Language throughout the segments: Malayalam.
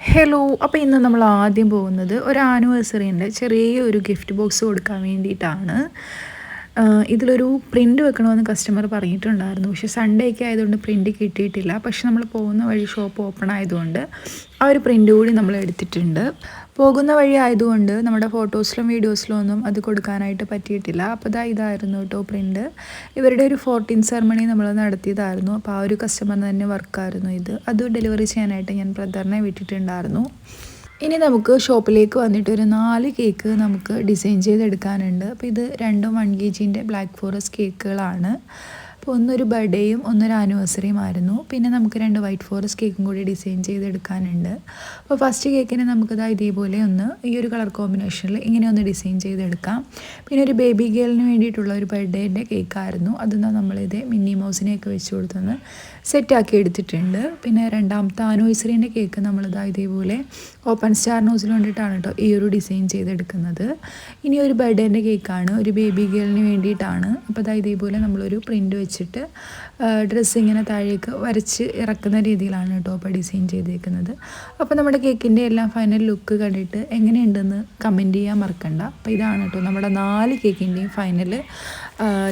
ഹലോ അപ്പോൾ ഇന്ന് നമ്മൾ ആദ്യം പോകുന്നത് ഒരു ആനിവേഴ്സറിന്റെ ചെറിയ ഒരു ഗിഫ്റ്റ് ബോക്സ് കൊടുക്കാൻ വേണ്ടിയിട്ടാണ്. ഇതിലൊരു പ്രിന്റ് വെക്കണമെന്ന് കസ്റ്റമർ പറഞ്ഞിട്ടുണ്ടായിരുന്നു. പക്ഷെ സൺഡേ ഒക്കെ ആയതുകൊണ്ട് പ്രിന്റ് കിട്ടിയിട്ടില്ല. പക്ഷെ നമ്മൾ പോകുന്ന വഴി ഷോപ്പ് ഓപ്പൺ ആയതുകൊണ്ട് ആ ഒരു പ്രിന്റ് കൂടി നമ്മൾ എടുത്തിട്ടുണ്ട്. പോകുന്ന വഴി ആയതുകൊണ്ട് നമ്മുടെ ഫോട്ടോസിലും വീഡിയോസിലും ഒന്നും അത് കൊടുക്കാനായിട്ട് പറ്റിയിട്ടില്ല. അപ്പോൾ ഇതാ ഇതായിരുന്നു കേട്ടോ പ്രിന്റ് ഇവരുടെ ഒരു ഫോർട്ടീൻ സെറമണി നമ്മൾ നടത്തിയതായിരുന്നു. അപ്പോൾ ആ ഒരു കസ്റ്റമറിന് തന്നെ വർക്കായിരുന്നു ഇത്. അത് ഡെലിവറി ചെയ്യാനായിട്ട് ഞാൻ ബ്രദറിനെ വിട്ടിട്ടുണ്ടായിരുന്നു. ഇനി നമുക്ക് ഷോപ്പിലേക്ക് വന്നിട്ട് ഒരു നാല് കേക്ക് നമുക്ക് ഡിസൈൻ ചെയ്തെടുക്കാനുണ്ട്. അപ്പോൾ ഇത് രണ്ടും വൺ കെ ജീന്റെ ബ്ലാക്ക് ഫോറസ്റ്റ് കേക്കുകളാണ് അപ്പോൾ ഒന്നൊരു ബർത്ത്ഡേയും ഒന്നൊരു ആനിവേഴ്സറിയും ആയിരുന്നു. പിന്നെ നമുക്ക് രണ്ട് വൈറ്റ് ഫോറസ്റ്റ് കേക്കും കൂടി ഡിസൈൻ ചെയ്തെടുക്കാനുണ്ട്. അപ്പോൾ ഫസ്റ്റ് കേക്കിന് നമുക്കിതാ ഇതേപോലെ ഒന്ന് ഈ ഒരു കളർ കോമ്പിനേഷനിൽ ഇങ്ങനെ ഒന്ന് ഡിസൈൻ ചെയ്തെടുക്കാം. പിന്നെ ഒരു ബേബി ഗേളിന് വേണ്ടിയിട്ടുള്ള ഒരു ബർത്ത്ഡേന്റെ കേക്കായിരുന്നു. അതെന്നാൽ നമ്മളിത് മിന്നി മൗസിനെയൊക്കെ വെച്ച് കൊടുത്തൊന്ന് സെറ്റാക്കി എടുത്തിട്ടുണ്ട്. പിന്നെ രണ്ടാമത്തെ ആനിവേഴ്സറീന്റെ കേക്ക് നമ്മളിതാ ഇതേപോലെ ഓപ്പൺ സ്റ്റാർ നോസിൽ കൊണ്ടിട്ടാണ് കേട്ടോ ഈ ഒരു ഡിസൈൻ ചെയ്തെടുക്കുന്നത്. ഇനി ഒരു ബർത്ത്ഡേന്റെ കേക്കാണ്. ഒരു ബേബി ഗേളിന് വേണ്ടിയിട്ടാണ്. അപ്പോൾ അതാ ഇതേപോലെ നമ്മളൊരു പ്രിന്റ് വെച്ചിട്ട് ഡ്രസ്സ് ഇങ്ങനെ താഴേക്ക് വരച്ച് ഇറക്കുന്ന രീതിയിലാണ് കേട്ടോ അപ്പോൾ ഡിസൈൻ ചെയ്തേക്കുന്നത്. അപ്പോൾ നമ്മുടെ കേക്കിന്റെ എല്ലാം ഫൈനൽ ലുക്ക് കണ്ടിട്ട് എങ്ങനെയുണ്ടെന്ന് കമന്റ് ചെയ്യാൻ മറക്കണ്ട. അപ്പോൾ ഇതാണ് കേട്ടോ നമ്മുടെ നാല് കേക്കിന്റെയും ഫൈനൽ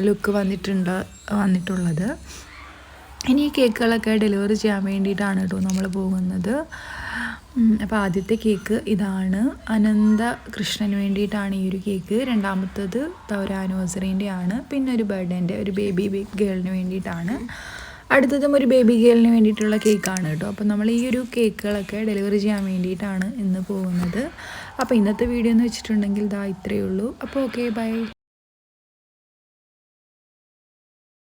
ലുക്ക് വന്നിട്ടുണ്ട് വന്നിട്ടുള്ളത്. ഇനി ഈ കേക്കുകളൊക്കെ ഡെലിവറി ചെയ്യാൻ വേണ്ടിയിട്ടാണ് കേട്ടോ നമ്മൾ പോകുന്നത്. അപ്പോൾ ആദ്യത്തെ കേക്ക് ഇതാണ്. അനന്ത കൃഷ്ണന് വേണ്ടിയിട്ടാണ് ഈ ഒരു കേക്ക്. രണ്ടാമത്തത് ഒരു ആനിവേഴ്സറീന്റെ ആണ്. പിന്നെ ഒരു ബർത്ത്ഡേന്റെ ഒരു ബേബി ഗേളിന് വേണ്ടിയിട്ടാണ്. അടുത്തതും ഒരു ബേബി ഗേളിന് വേണ്ടിയിട്ടുള്ള കേക്കാണ് കേട്ടോ അപ്പോൾ നമ്മൾ ഈ ഒരു കേക്കുകളൊക്കെ ഡെലിവറി ചെയ്യാൻ വേണ്ടിയിട്ടാണ് ഇന്ന് പോകുന്നത്. അപ്പോൾ ഇന്നത്തെ വീഡിയോ എന്ന് വെച്ചിട്ടുണ്ടെങ്കിൽ ഇതാ ഇത്രയേ ഉള്ളൂ. അപ്പോൾ ഓക്കെ ബൈ.